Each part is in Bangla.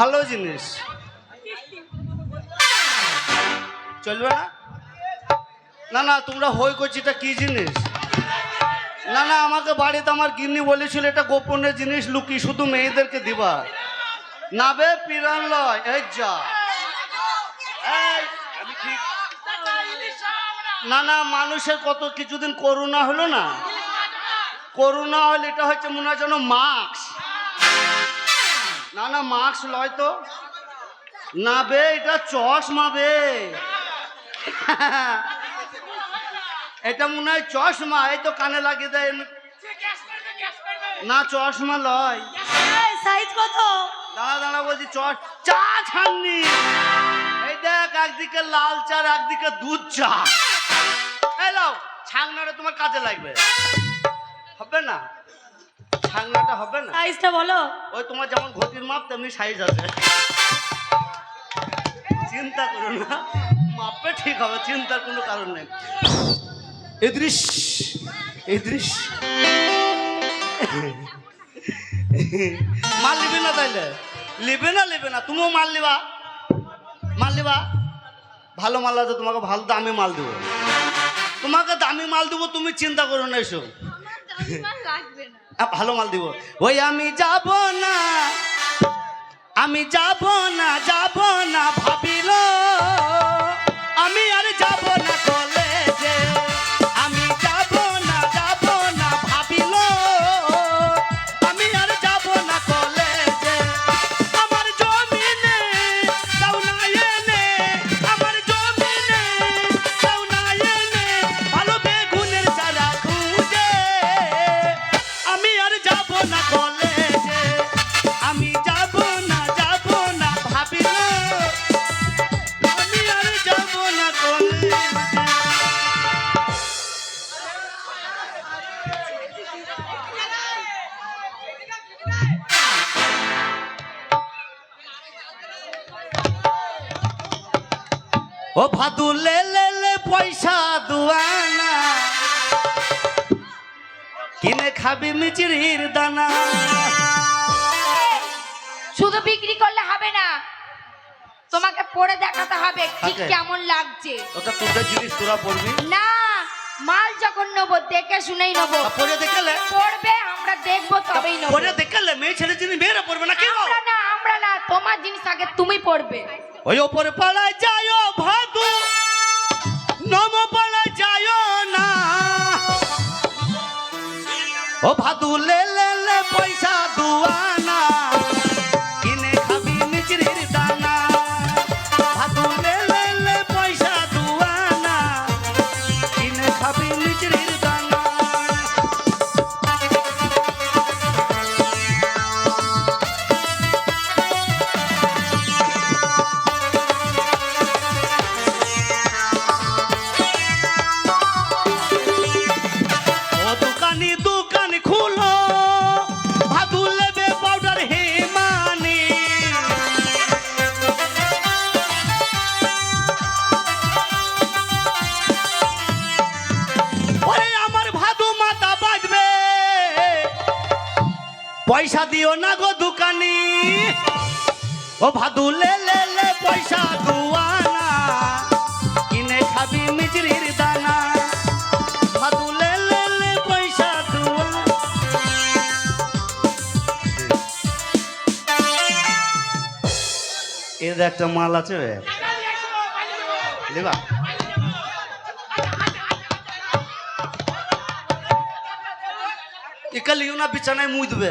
ভালো জিনিস। চলবে না? না না, তোমরা হই করছি, এটা কি জিনিস? না না, আমাকে বাড়িতে আমার গিন্নি বলেছিল, এটা গোপনের জিনিস, লুকি, শুধু মেয়েদেরকে দিবা। না বে, পিরান লয়, এই যা। না না, মানুষের কত কিছুদিন করোনা হলো না? করোনা হলে এটা হচ্ছে মনে হয় যেন মাস্ক। না না মাস্ক লয় তো না বে এটা চশমা বে। এটা মনে হয় চশমা এই তো কানে লাগিয়ে দেয়। না চশমা লয়। সাইজ কত? দাঁড়া দাঁড়া বলছি চশ চা ছাননি। এই দেখ একদিকে লাল চা একদিকে দুধ চা। এই লাও ছাংনাটা তোমার কাজে লাগবে। হবে না? ছাংনাটা হবে না। সাইজটা বলো। ওই তোমার যেমন ঘটির মাপ তেমনি সাইজ আছে। চিন্তা করো না মাপে ঠিক হবে চিন্তার কোনো কারণ নেই। এদৃশ এদৃশ মাল লিবে না তাইলে? লিবে না লিবে না। তুমিও মাল লিবা মাল লিবা ভালো মাল আছে তোমাকে ভালো দামি মাল দেবো। তোমাকে দামি মাল দেবো তুমি চিন্তা করো না এসব। আ, ভালো মাল দিব। ওই আমি যাব না আমি যাব না যাব না ভাবিল ও ভাদু লে লে লে পয়সা দুয়ানা। কিনে খাবি দানা। শুধু বিক্রি করলে হবে না তোমাকে পরে দেখাতে হবে ঠিক কেমন লাগছে। ওটা তোদের জিনিস তোরা পড়বি। না মাল যখন নেব দেখে শুনেই নেব। পরে দেখালে? পড়বে আমরা দেখব তবেই নেব। পরে দেখালে মেয়ে ছেলে জিনিস মেয়েরা পড়বে না কেউ আমরা না আমরা না তোমার জিনিস আগে তুমি পড়বে। ওই ওপরে পালায় যায় ভাদু ও ওরে আমার ভাদু মাথা বাজবে। পয়সা দিও না গো দোকানি। ও ভাদু লে লে লে পয়সা দুয়ানা। কিনে খাবি মিচড়ির দানা। ভাদু লে লে লে পয়সা দুয়ানা। এর একটা মাল আছে বে। একা না বিছানায় মুই দেবে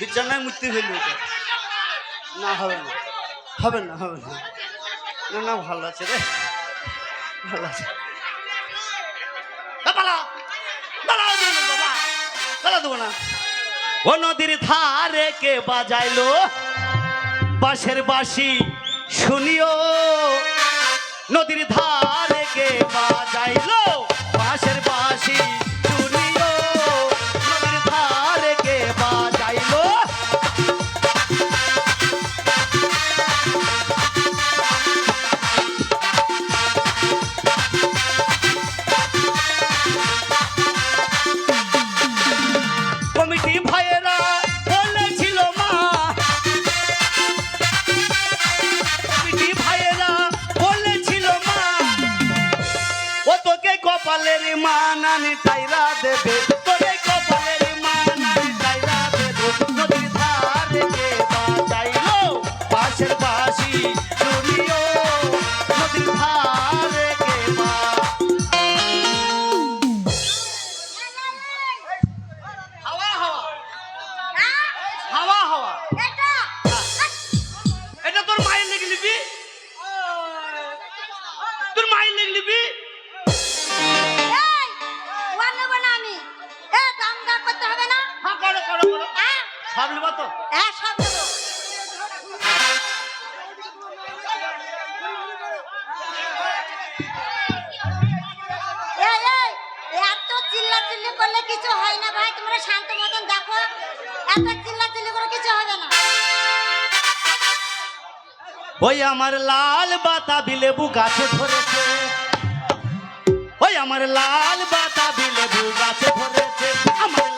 বিছানায় মুছতে ফেলবে না হবে না হবে না হবে না না ভালো আছে রে ভালো আছে ও নদীর ধারে কে বাজাইলো বাঁশের বাঁশি শুনিও নদীর ধারে কে বাজাইলো CB. ওই আমার লাল বাতাবি লেবু গাছে ধরেছে। ওই আমার লাল বাতাবি লেবু গাছে ধরেছে। আমার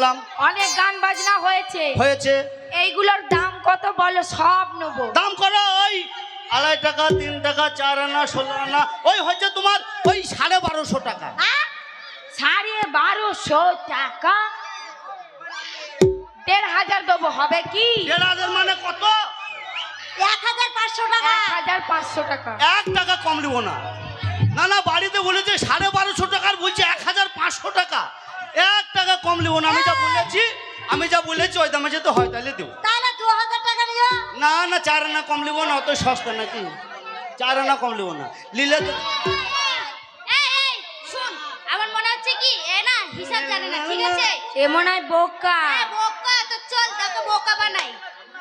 থামলাম অনেক গান বাজনা হয়েছে। হয়েছে। এইগুলোর দাম কত বলো সব নেব। দাম করো ওই আড়াই টাকা তিন টাকা চার আনা ষোলো আনা ওই হচ্ছে তোমার ওই সাড়ে বারোশো টাকা? সাড়ে বারোশো টাকা? দেড় হাজার দেবো হবে কি? দেড় হাজার মানে কত? এক হাজার পাঁচশো টাকা। এক হাজার পাঁচশো টাকা। এক টাকা কম নেব না। না না বাড়িতে বলেছে সাড়ে বারোশো টাকার বলছে এক হাজার পাঁচশো টাকা। এক টাকা কম নেব না আমি যা বলেছি আমি যা বলেছি ওই দামে যেতে হয় তাহলে দেবো। তাহলে দু হাজার টাকা নিও। না না চার আনা কম নেব না অত সস্তা নাকি? চার আনা কম নেব না। তো এই শুন আমার মনে হচ্ছে কি এ না হিসাব জানে না ঠিক আছে? এ মনে হয় বোকা। বোকা তো চল তোকে বোকা বানাই।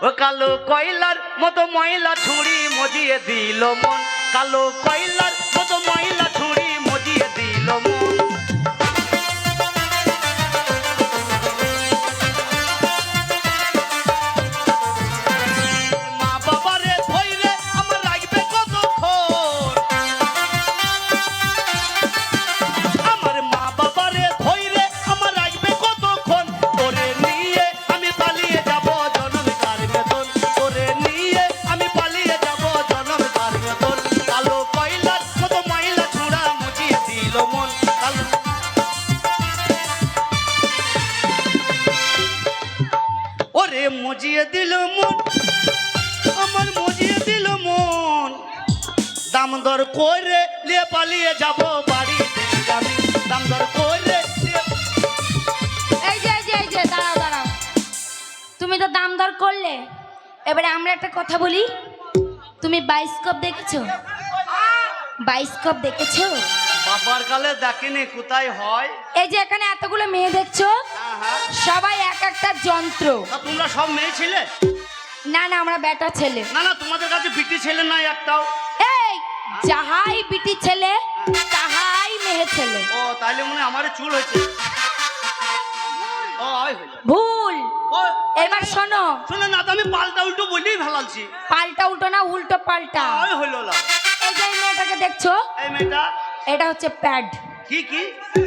ও কালো কয়লার মতো ময়লা ছুঁড়ি মজিয়ে দিল মন। কালো কয়লার মজিয়ে দিল মন আমার মজিয়ে দিল মন। দাম দর করে লিয়ে পালিয়ে যাব আমি। দাম দর করে এই যে এই যে এই যে দাঁড়াও দাঁড়াও। তুমি তো দাম দর করলে। এবারে আমরা একটা কথা বলি। তুমি বাইস্কোপ দেখেছ? বাইস্কোপ দেখেছ? বাবার কালে দেখেনি কোথায় হয়? এই যে এখানে এতগুলো মেয়ে দেখছ। সবাই এক একটা যন্ত্র। তোমরা সব মেয়ে ছিলে? না না আমরা বেটা ছেলে। না না তোমাদের কাছে বিটি ছেলে নাই একটাও। এই যাহাই বিটি ছেলে তাহাই মেয়ে ছেলে। ও তাহলে মনে আমার চুল হয়েছে। ও ভুল। এবার শোনো। শুনে না তো আমি পাল্টা উল্টো বলেই ভালালছি পাল্টা উল্টো না উল্টো পাল্টা। ওই হইল না। এই যে মেয়েটাকে দেখছ? এই মেয়েটা? এটা হচ্ছে প্যাড। কি কি?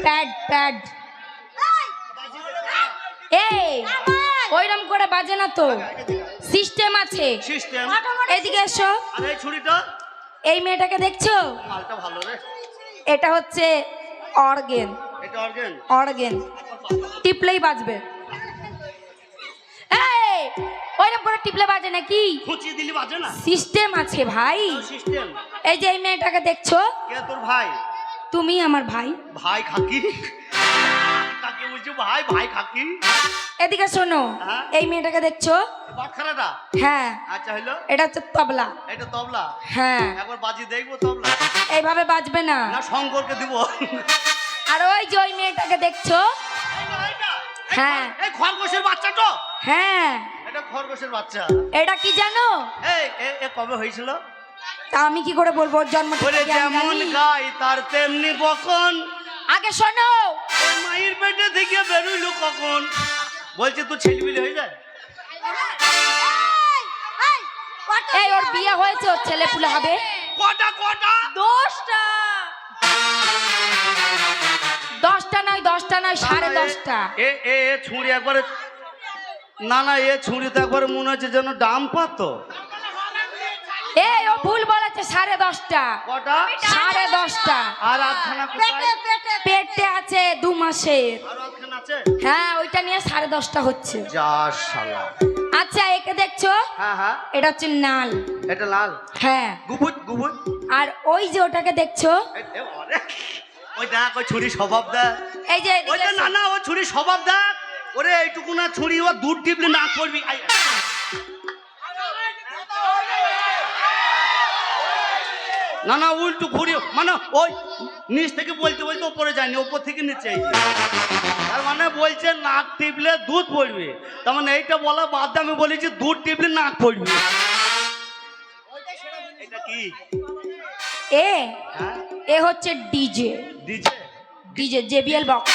Pad pad. এই ওইরকম করে বাজে না তো। সিস্টেম আছে। সিস্টেম এদিকে এসো। আর এই ছুরিটা? এই মেয়েটাকে দেখছ? মালটা ভালো রে। এটা হচ্ছে অর্গেন। এটা অর্গেন? অর্গেন। টিপলেই বাজবে। এই ওইরকম করে টিপলে বাজে নাকি খুঁচিয়ে দিলি বাজে না? সিস্টেম আছে ভাই। সিস্টেম এই যে এই মেয়েটাকে দেখছ? কে তোর ভাই? তুমি আমার ভাই। ভাই খাকি? কাকে বলছো ভাই ভাই খাকি এদিকে শোনো হ্যাঁ? এই মেয়েটাকে দেখছ? বাটখারাটা হ্যাঁ। আচ্ছা এটা হচ্ছে তবলা। এটা তবলা? হ্যাঁ। একবার বাজি দেখব তবলা? এইভাবে বাজবে না। না শঙ্করকে দিব। আর ওই যে ওই মেয়েটাকে দেখছ? হ্যাঁ। এই খরগোশের বাচ্চা তো? হ্যাঁ। এটা খরগোশের বাচ্চা। এটা কি জানো? এই এ- কবে হয়েছিল? তা আমি কি করে বলব? জন্ম যেমন? গাই তার তেমনি বকন। আগে শোনো মায়ের পেটে থেকে বেরোইলো কখন? বলছে তো ছেলেবিলি হয়ে যায়? এই, ওর বিয়ে হয়েছে ওর ছেলে পুলে হবে। কটা কটা? দশটা। দশটা নয় দশটা নয় সাড়ে এ- দশটা। এ এ এ ছুঁড়ি একবারে না না এ ছুঁড়ি তো একবারে মনে হচ্ছে যেন ডাম পাতো। এই ও ভুল বলেছে সাড়ে দশটা। কটা? সাড়ে দশটা। আর আধখানা কোথায়? মাসের। হ্যাঁ ওইটা নিয়ে সাড়ে দশটা হচ্ছে। আচ্ছা একে দেখছ? হ্যাঁ হ্যাঁ। এটা হচ্ছে নাল। এটা লাল? হ্যাঁ। গুবুজ গুবুজ। আর ওই যে ওটাকে দেখছ? ওই দেখ ওই ছুরি স্বভাব দেখ। এই যে ওই না না ওই ছুরি স্বভাব দেখ। ওরে এইটুকু না ছুরি ও দূর টিপলে না করবি। না না উল্টু ঘুরে মানে ওই নিচ থেকে বলতে বলতে ওপরে যায়নি ওপর থেকে নিচে। তার মানে বলছে নাক টিপলে দুধ পড়বে। তার মানে এইটা বলা বাদ আমি বলেছি দুধ টিপলে নাক পড়বে। এটা কি? এ হ্যাঁ? এ হচ্ছে DJ. DJ? DJ JBL box.